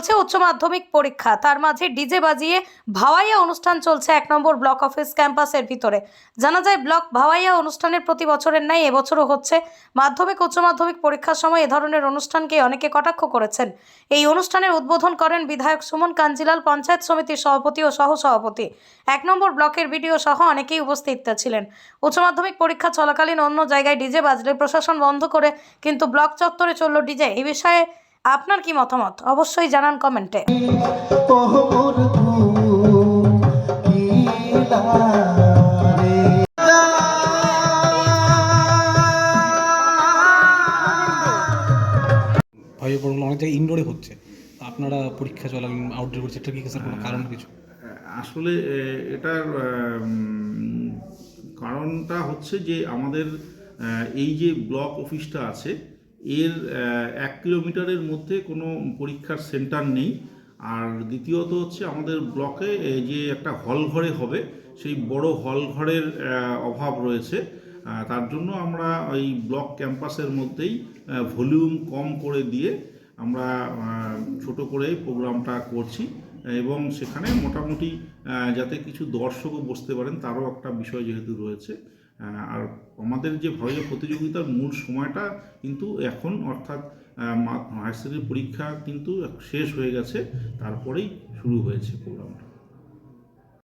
চলছে উচ্চ মাধ্যমিক পরীক্ষা। তার মাঝে ডিজে বাজিয়ে ভাওয়াইয়া অনুষ্ঠান চলছে এক নম্বর ব্লক অফিস ক্যাম্পাসের ভিতরে। জানা যায়, ব্লক ভাওয়াইয়া অনুষ্ঠানের প্রতি বছরের ন্যায় এবছরও হচ্ছে। মাধ্যমিক, উচ্চ মাধ্যমিক পরীক্ষার সময় এ ধরনের অনুষ্ঠানকে অনেকে কটাক্ষ করেছেন। এই অনুষ্ঠানের উদ্বোধন করেন বিধায়ক সুমন কাঞ্জিলাল, পঞ্চায়েত সমিতির সভাপতি ও সহসভাপতি। এক নম্বর ব্লকের বিডিও সহ অনেকেই উপস্থিত ছিলেন। উচ্চ মাধ্যমিক পরীক্ষা চলাকালীন অন্য জায়গায় ডিজে বাজলে প্রশাসন বন্ধ করে কিন্তু ব্লক চত্বরে চলল ডিজে। এই বিষয়ে আপনার কি মতামত? অবশ্যই জানান কমেন্টে। ভয়ে পড়ল অনেক জায়গায় ইনডোরে হচ্ছে। আপনারা পরীক্ষা চলাকালীন আউটডোর করছে এটা কি স্যার কোনো কারণ কিছু? আসলে এটার কারণটা হচ্ছে যে আমাদের এই যে ব্লক অফিসটা আছে এর এক কিলোমিটারের মধ্যে কোনো পরীক্ষার সেন্টার নেই। আর দ্বিতীয়ত হচ্ছে আমাদের ব্লকে যে একটা হল ঘরে হবে, সেই বড় হল ঘরের অভাব রয়েছে। তার জন্য আমরা ওই ব্লক ক্যাম্পাসের মধ্যেই ভলিউম কম করে দিয়ে আমরা ছোট করে প্রোগ্রামটা করছি। এবং সেখানে মোটামুটি যাতে কিছু দর্শকও বসতে পারেন, তারও একটা বিষয় যেহেতু রয়েছে। আর আমাদের যে ভয় প্রতিযোগিতার মূল সময়টা কিন্তু এখন, অর্থাৎ হায়ার সেকেন্ডারি পরীক্ষা কিন্তু শেষ হয়ে গেছে, তারপরেই শুরু হয়েছে প্রোগ্রামটা